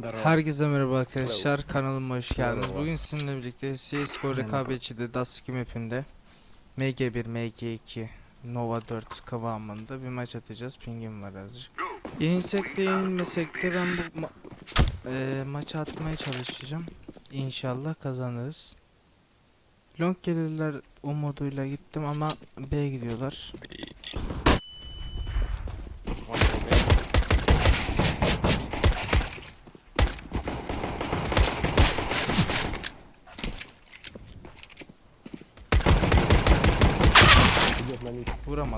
Herkese merhaba arkadaşlar kanalıma hoş geldiniz. Bugün sizinle birlikte CSGO rekabetçide Dust map'inde MG1, MG2, Nova 4 kıvamında bir maç atacağız. Pingim var azıcık. Yenilsek de yenilmesek de ben bu ma eee, maçı atmaya çalışacağım. İnşallah kazanırız. Long gelirler o moduyla gittim ama B gidiyorlar.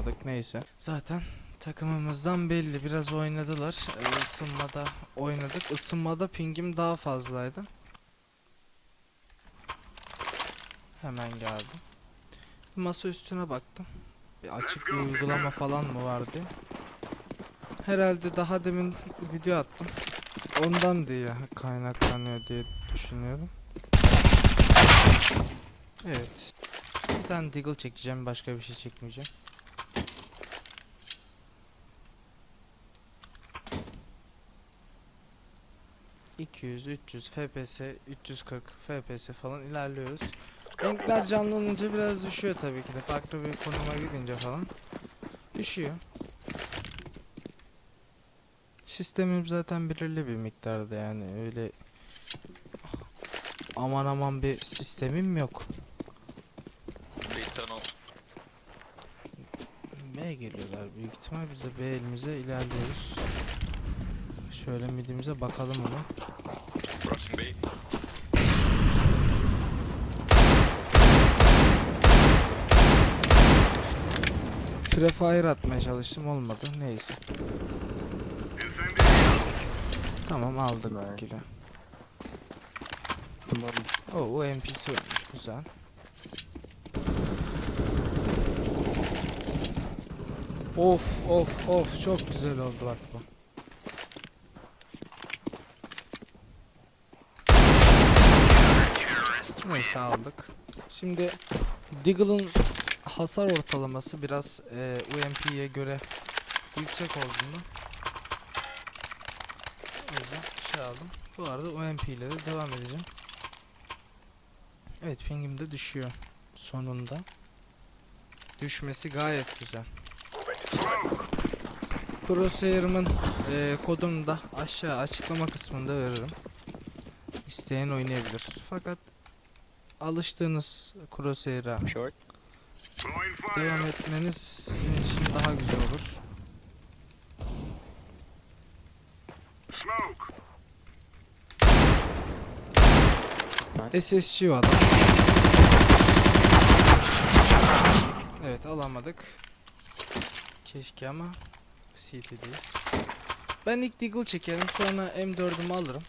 Vuramadık neyse. Zaten takımımızdan belli biraz oynadılar. Ee, ısınmada oynadık. Isınmada pingim daha fazlaydı. Hemen geldim. Masa üstüne baktım. Bir açık bir uygulama falan mı vardı? Herhalde daha demin video attım. Ondan diye kaynaklanıyor diye düşünüyorum. Evet. Bir tane Deagle çekeceğim, başka bir şey çekmeyeceğim. ...200, 300, FPS, 340 FPS falan ilerliyoruz. Renkler canlanınca biraz düşüyor tabii ki de. Farklı bir konuma gidince falan. Düşüyor. Sistemim zaten belirli bir miktarda yani öyle... Aman aman bir sistemim yok. Bir tunnel. B geliyorlar büyük ihtimal bize B elimize ilerliyoruz. Şöyle midimize bakalım B. Prefire atmaya çalıştım olmadı neyse. Tamam aldık Nice. kill'i. Oo o NPC olmuş güzel. Of of of çok güzel oldu bak bu. Neyse aldık. Şimdi Deagle'ın hasar ortalaması biraz e, UMP'ye göre yüksek olduğunu o yüzden şey aldım. Bu arada UMP ile de devam edeceğim. Evet pingim de düşüyor sonunda. Düşmesi gayet güzel. Crosshair'ımın e, kodunu da aşağı açıklama kısmında veririm. İsteyen oynayabilir. Fakat alıştığınız Crosshair'a devam etmeniz sizin için daha güzel olur. SSG o adam. Evet alamadık. Keşke ama CT'deyiz. Ben ilk Deagle çekerim sonra M4'ümü alırım.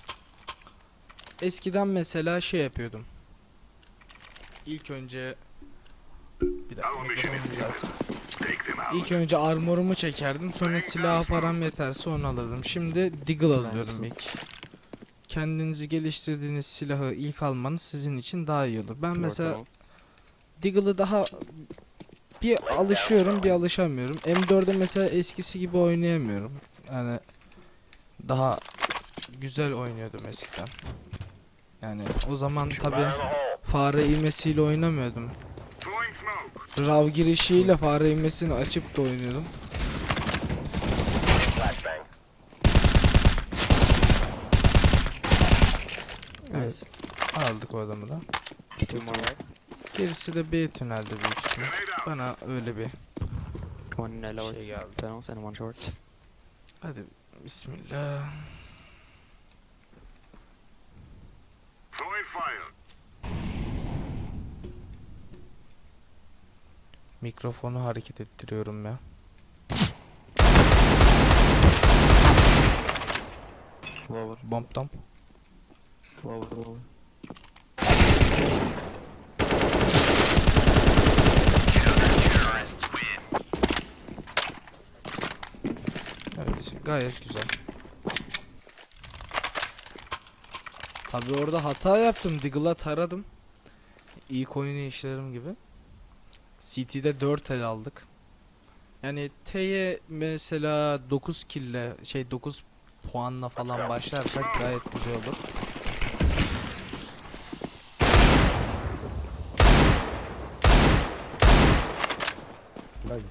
Eskiden mesela şey yapıyordum. İlk önce bir dakika. İlk önce armorumu çekerdim sonra silah param yeterse onu alırdım. Şimdi Deagle alıyorum ilk. Kendinizi geliştirdiğiniz silahı ilk almanız sizin için daha iyi olur. Ben mesela. Deagle'ı daha bir alışıyorum bir alışamıyorum. M4'de mesela eskisi gibi oynayamıyorum. Yani daha güzel oynuyordum eskiden. Yani o zaman tabi fare imesiyle oynamıyordum. Rav girişiyle fare imesini açıp da oynuyordum. Evet aldık o adamı da. Gerisi de B tünelde büyük ihtimal. Bana öyle bir One şey geldi. tunnels and one short. Hadi bismillah. Mikrofonu hareket ettiriyorum ya. Lower. Bump dump. Lower. Lower. Evet gayet güzel. Tabi orada hata yaptım. Diggle'a taradım. İlk oyunu işlerim gibi. CT'de 4 el aldık. Yani T'ye mesela 9 kille şey 9 puanla falan başlarsak gayet güzel olur.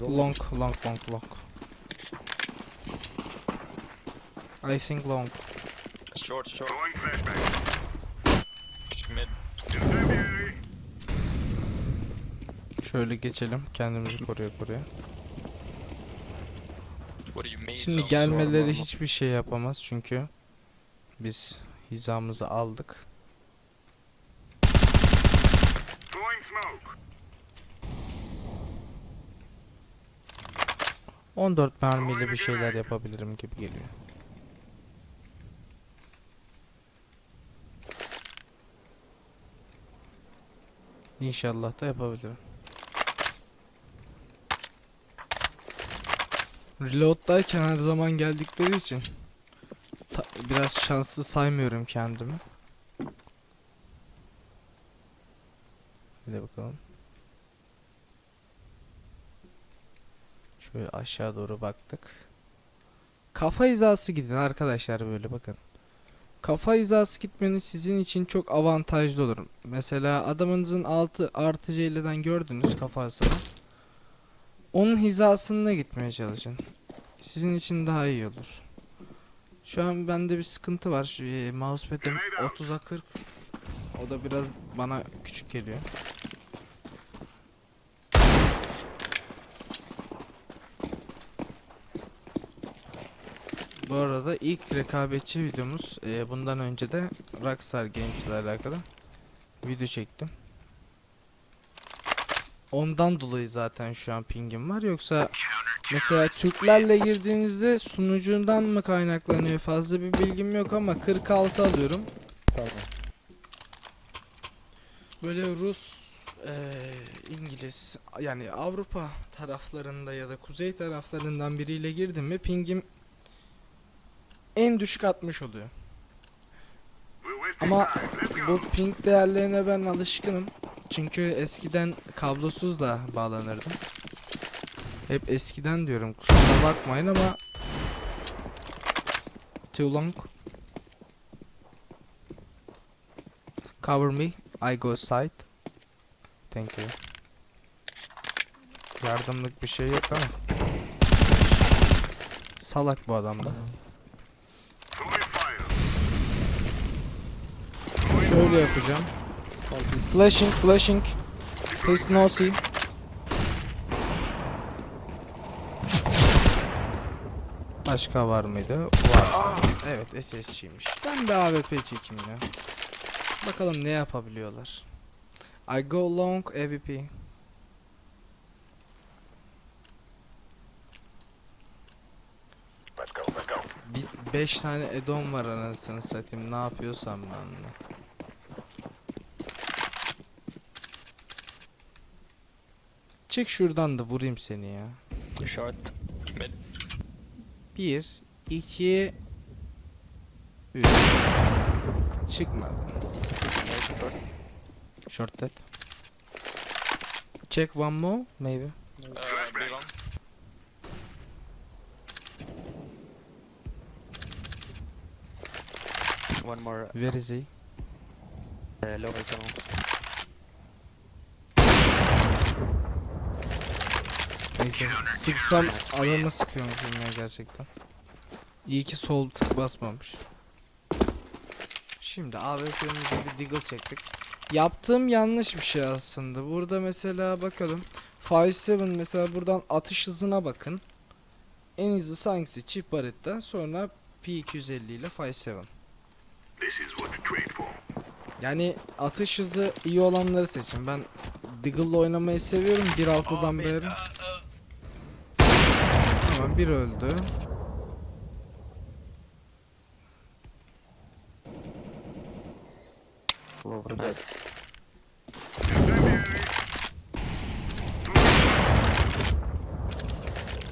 Long, long, long, long. I think long. Short, short. Mid. Şöyle geçelim kendimizi koruya koruya. Şimdi gelmeleri hiçbir şey yapamaz çünkü biz hizamızı aldık. ...14 mermiyle bir şeyler yapabilirim gibi geliyor. İnşallah da yapabilirim. Reload'dayken her zaman geldikleri için biraz şanslı saymıyorum kendimi. Bir de bakalım. Şöyle aşağı doğru baktık. Kafa hizası gidin arkadaşlar böyle bakın. Kafa hizası gitmeniz sizin için çok avantajlı olur. Mesela adamınızın altı artı CL'den gördünüz kafasını. Onun hizasına gitmeye çalışın. Sizin için daha iyi olur. Şu an bende bir sıkıntı var. Şu, e, mousepad'im 30'a 40. O da biraz bana küçük geliyor. Bu arada ilk rekabetçi videomuz. e, bundan önce de Rockstar Games ile alakalı video çektim. Ondan dolayı zaten şu an pingim var. Yoksa mesela Türklerle girdiğinizde sunucundan mı kaynaklanıyor? Fazla bir bilgim yok ama 46 alıyorum. Tamam. Böyle Rus, eee, İngiliz yani Avrupa taraflarında ya da kuzey taraflarından biriyle girdim mi pingim en düşük 60 oluyor. Ama bu ping değerlerine ben alışkınım. Çünkü eskiden kablosuz da bağlanırdım. Hep eskiden diyorum kusura bakmayın ama Too long. Cover me I go side Thank you. Yardımlık bir şey yok ama. Salak bu adam da. Şöyle yapacağım Flashing flashing Please no see Başka var mıydı? Var. Evet SSC'ymiş. Ben de AWP çekeyim ya. Bakalım ne yapabiliyorlar. I go long AWP. 5 tane edon var anasını satayım. Ne yapıyorsam ben de. Çık şuradan da vurayım seni ya. Short. 1 2 3 Çıkmadı. Short dead. Check one more maybe. Uh. One more. Where is he? Uh, lower tunnel. Neyse sıksam adamı sıkıyormuşum ya gerçekten. İyi ki sol tık basmamış. Şimdi AWP'mize bir deagle çektik. Yaptığım yanlış bir şey aslında. Burada mesela bakalım. 5-7 mesela buradan atış hızına bakın. En hızlısı hangisi? Çift baretten sonra P250 ile 5-7. Yani atış hızı iyi olanları seçin. Ben Deagle'la oynamayı seviyorum 1.6'dan beri. Tamam bir öldü. Dead.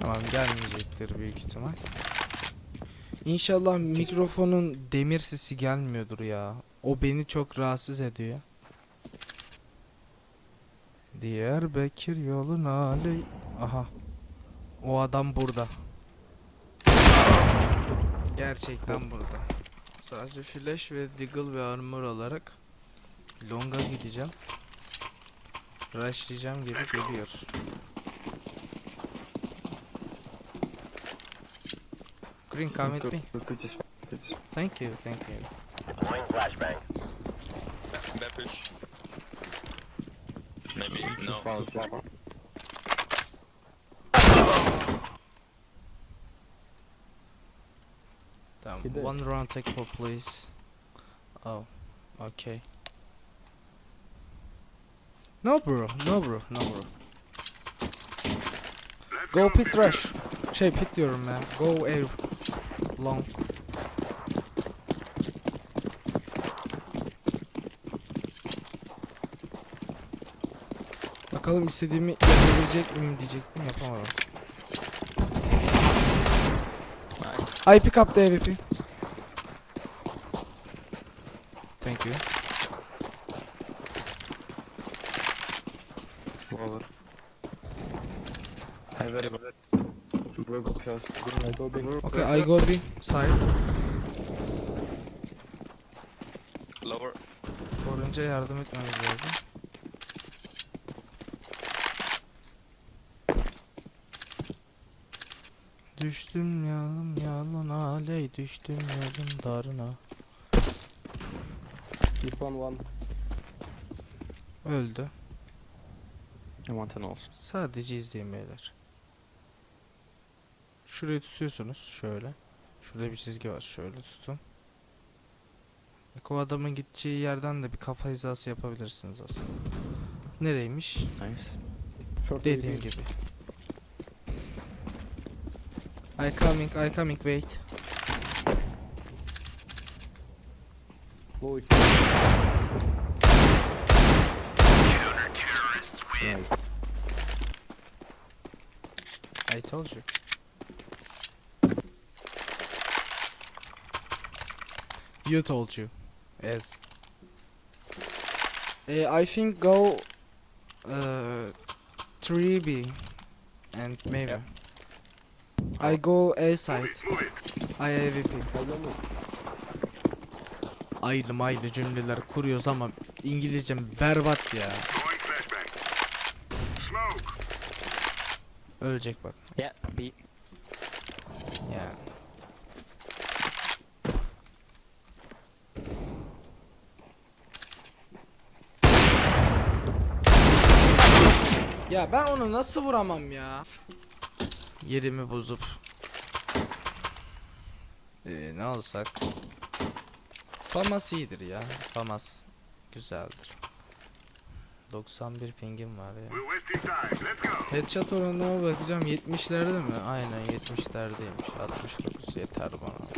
Tamam gelmeyecektir büyük ihtimal. İnşallah mikrofonun demir sesi gelmiyordur ya. O beni çok rahatsız ediyor. Diyarbakır yolun Ali. Aha. O adam burada. gerçekten burada. Sadece flash ve deagle ve armor alarak longa gideceğim. Rushlayacağım gibi geliyor. Green come with me. Thank you, thank you. Back push. Maybe no. De- One round take for please. Oh, okay. No bro, no bro, no bro. Go pit rush. Şey pit diyorum ya. Go air long. Bakalım istediğimi yapabilecek miyim diyecektim yapamadım. I pick up the AWP. Thank you. Slower. I very bad. I go big. Okay, I go B side. Lower. Korunca yardım etmemiz lazım. Düştüm yalım yalın aley düştüm yalın darına. Deep one one. Öldü. An ult. Sadece izleyin beyler. Şurayı tutuyorsunuz şöyle. Şurada bir çizgi var şöyle tutun. Bak o adamın gideceği yerden de bir kafa hizası yapabilirsiniz aslında. Nereymiş? Nice. Short Dediğim gibi. I coming, I coming, wait. Low iki. Nice. I told you. You told you. Yes. Uh, I think go uh, 3B and maybe. Yeah. I go A side. I AVP. Aynı maylı cümleler kuruyoruz ama İngilizcem berbat ya. Ölecek bak. Yeah, B. Yani. Ya ben onu nasıl vuramam ya? Yerimi bozup ee, ne alsak? Famas iyidir ya. Famas güzeldir. 91 pingim var ya. Headshot oranına bakacağım 70'lerde mi? Aynen 70'lerdeymiş. 69 yeter bana.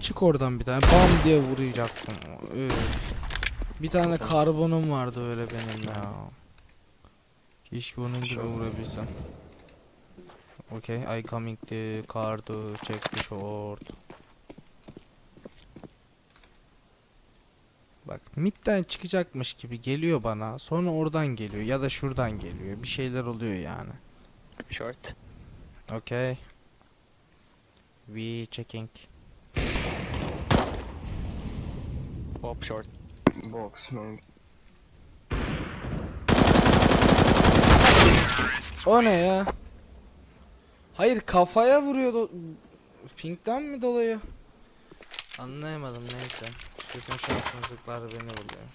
Çık oradan bir tane. Bam diye vuracaktım. Öyle. Bir tane karbonum vardı öyle benim ya. Keşke onun gibi vurabilsem. Okay, I coming the car to check the short. Bak midden çıkacakmış gibi geliyor bana. Sonra oradan geliyor ya da şuradan geliyor. Bir şeyler oluyor yani. Short. Okay. We checking. Pop short. Box man. O ne ya? Hayır kafaya vuruyordu. Pink'ten mi dolayı? Anlayamadım neyse. Bütün şanssızlıklar beni buluyor.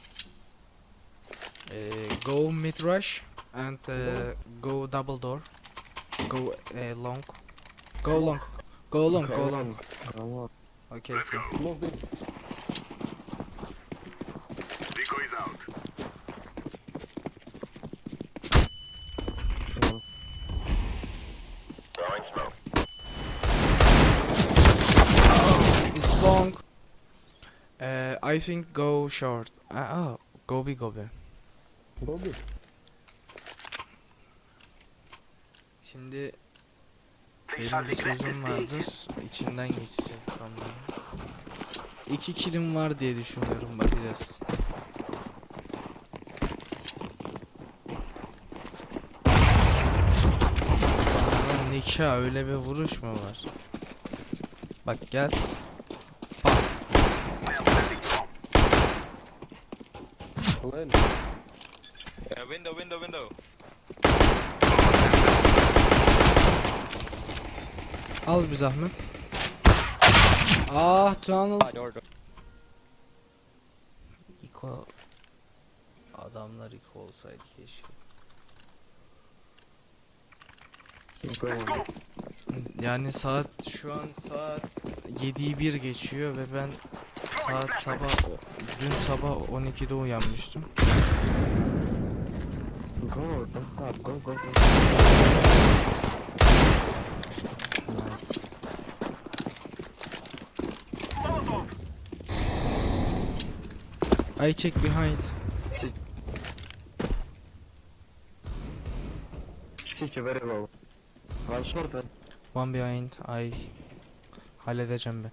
Ee, go mid rush and uh, go double door. Go uh, long. Go long. Go long, go long. Bravo. Okay, team. Low big. It's long. Uh, I think go short. Uh, oh, go big, go big. Low big. Şimdi benim bir sözüm vardır. İçinden geçeceğiz tam da. İki kilim var diye düşünüyorum bakacağız. Zeka öyle bir vuruş mu var? Bak gel. Plan. Uh, window, window, window. Al bir zahmet. Ah tunnel. Door, door. İko. Adamlar İko olsaydı keşke. Go. Yani saat şu an saat 7'yi 1 geçiyor ve ben saat sabah dün sabah 12'de uyanmıştım. Go. Stop. Go, go, go. I check behind. City very low. One short One behind. I halledeceğim ben.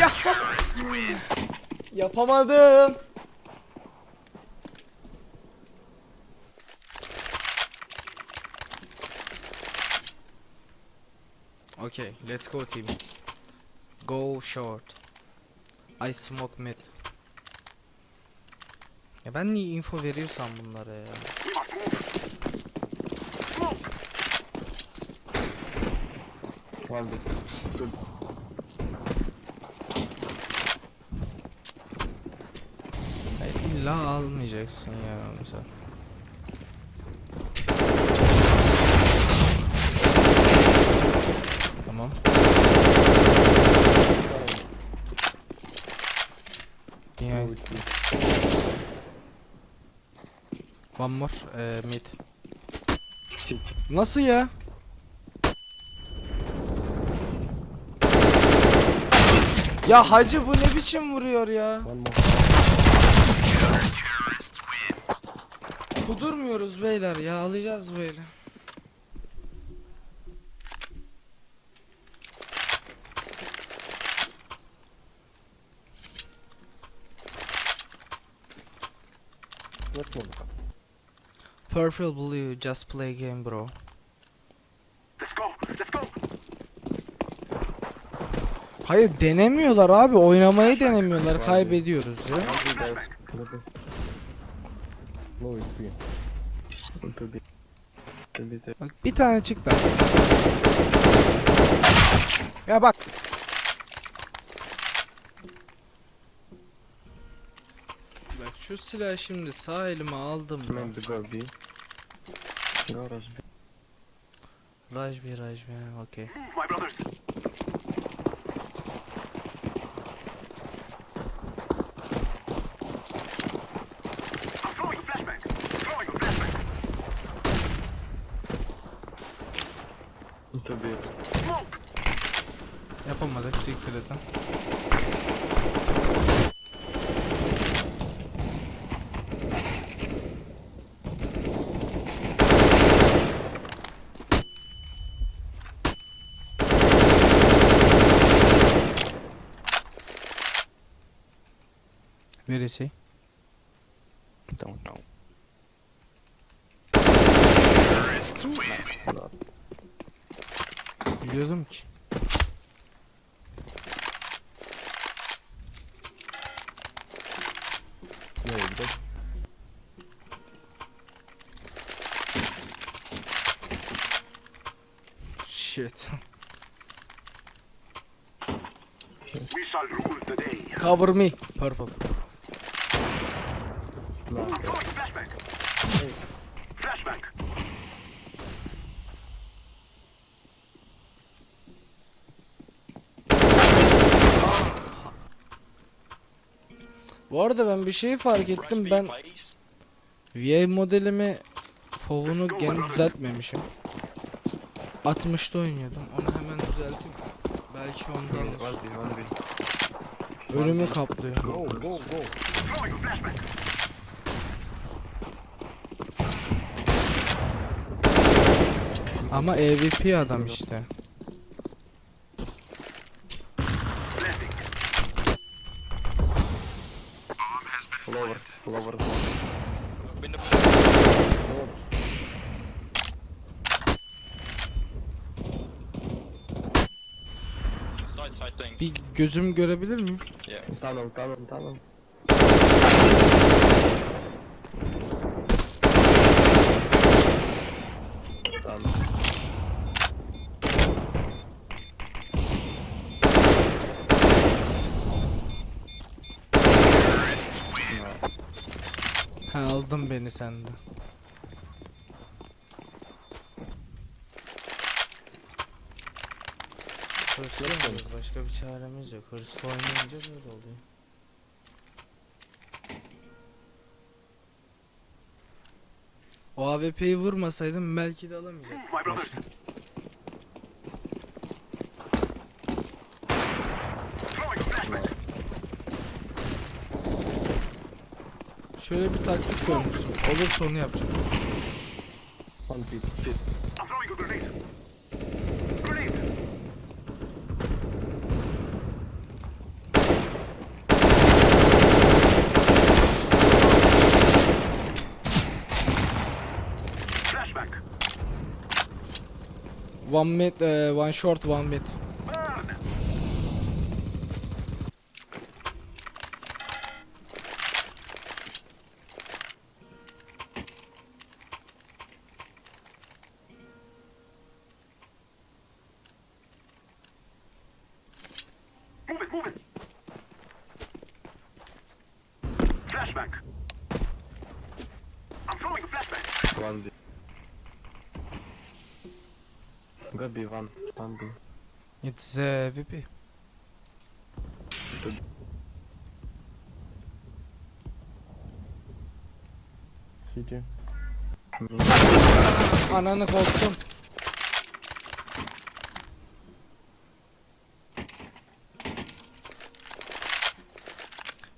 Ya! Yapamadım. Okay, let's go team. Go short. I smoke mid. Ya ben niye info veriyorsam bunlara ya? Hayır, illa almayacaksın ya mesela. Tamam. Me. One more. eh, mid. Nasıl ya? Ya hacı bu ne biçim vuruyor ya? Kudurmuyoruz beyler ya alacağız böyle. Let's move. Purple blue just play game bro. Hayır denemiyorlar abi oynamayı denemiyorlar kaybediyoruz ya. Bak bir tane çıktı. Ya bak. Şu silahı şimdi sağ elime aldım mı? Maybe go B. Go rush B. Raj bir raj bir okey. B. Yapamadık siktir edin. Where is he? Don't know. Biliyordum ki. Shit. The day. Cover me. Purple. Flashback. Flashback. Bu arada ben bir şey fark ettim. Ben. VA modelimi Fov'unu gene düzeltmemişim. 60'da oynuyordum. Onu hemen düzelteyim. Belki B. Önümü kaplıyor. Go, go, go. Ama EVP adam işte. Lower, lower, lower. Bir gözüm görebilir miyim? Tamam tamam tamam. Aldın beni sen de. Hırslı oynuyoruz, Başka bir çaremiz yok. Hırslı oynayınca böyle oluyor. O AWP'yi vurmasaydım belki de alamayacaktım. My brothers. Throwing a flashbang. Şöyle bir taktik koymuştum. Olursa onu yapacağım. One mid, eh, one short, one mid. It's eh, VP. Me. Ananı korktum.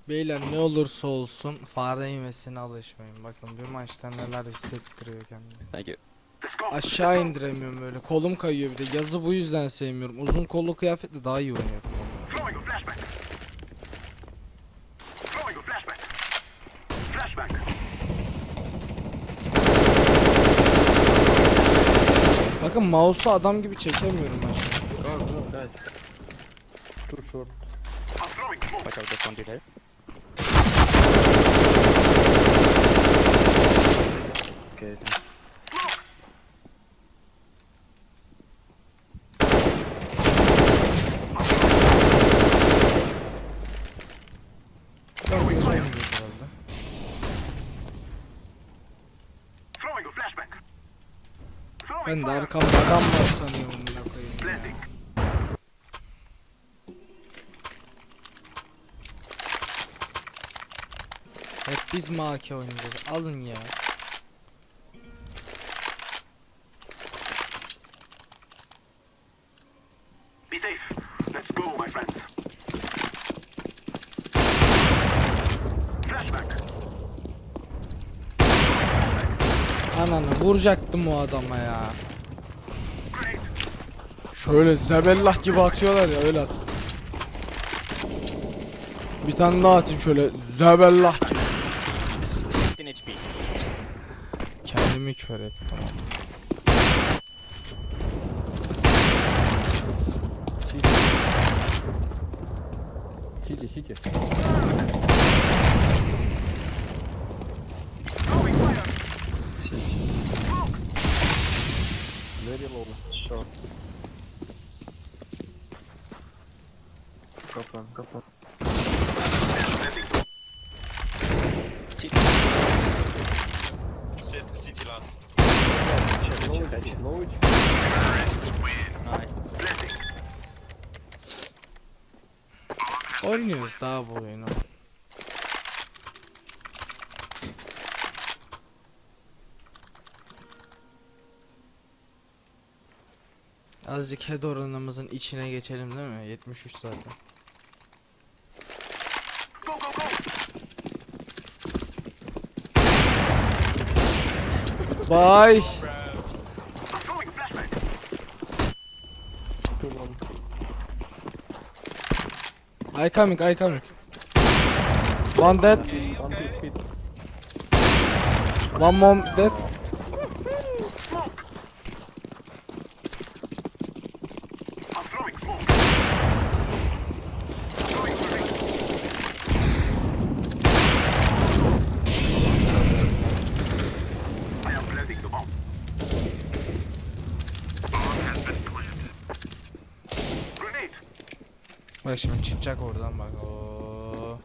Beyler ne olursa olsun fare yemesine alışmayın. Bakın bir maçta neler hissettiriyor kendini. Thank you. Aşağı indiremiyorum böyle. Kolum kayıyor bir de. Yazı bu yüzden sevmiyorum. Uzun kollu kıyafetle daha iyi. Flashbang. Bakın mouse'u adam gibi çekemiyorum ben guys. Too short. Watch out, there's one there. Okay. Smoke. Herkes oynuyor herhalde. Throwing a flashbang. Throwing Ben de arkamda adam var sanıyorum amına koyayım. Hep biz mi oynayacağız? Alın ya. Vuracaktım o adama ya. Şöyle zebellah gibi atıyorlar ya öyle at. Bir tane daha atayım şöyle zebellah gibi. 15 HP. Kendimi kör ettim. City, city. Very low. Short. Go plan, go plan. Sit, city last. Low, guys. Low. Nice. Blending. Oynuyoruz daha bu oyunu. Azıcık head oranımızın içine geçelim değil mi? 73 zaten. Go, go, go. Bye. I coming, I coming. One dead. One more dead. Bak şimdi çıkacak oradan bak. Oo.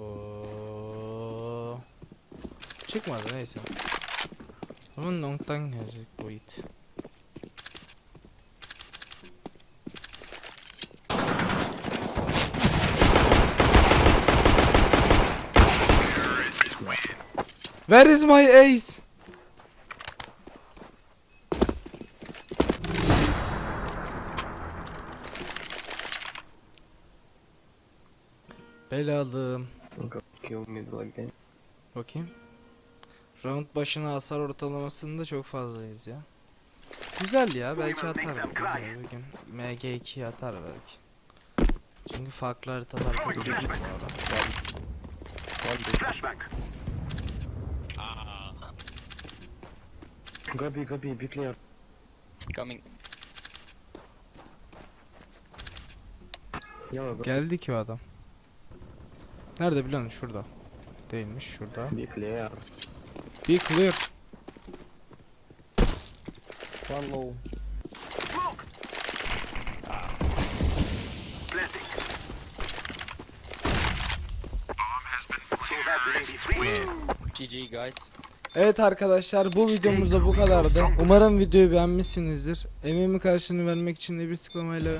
Oo. Çıkmadı neyse. Ama long'tan gelecek bu it. Where is my ace? Again. Bakayım. Round başına hasar ortalamasında çok fazlayız ya. Güzel ya belki atar belki bugün. MG2 atar belki. Çünkü farklı haritalarda geliyor bu arada. Flashbang. Ah. Go B, go B, be clear. Coming. Geldi ki o adam. Nerede biliyor musun? Şurada. Değilmiş şurada. Be clear. Be clear. One low. GG guys. Evet arkadaşlar bu videomuz da bu kadardı. Umarım videoyu beğenmişsinizdir. Emeğimin karşılığını vermek için de bir tıklamayla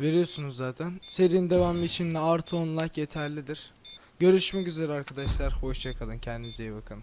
veriyorsunuz zaten. Serinin devamı için de artı 10 like yeterlidir. Görüşmek üzere arkadaşlar. Hoşçakalın. Kendinize iyi bakın.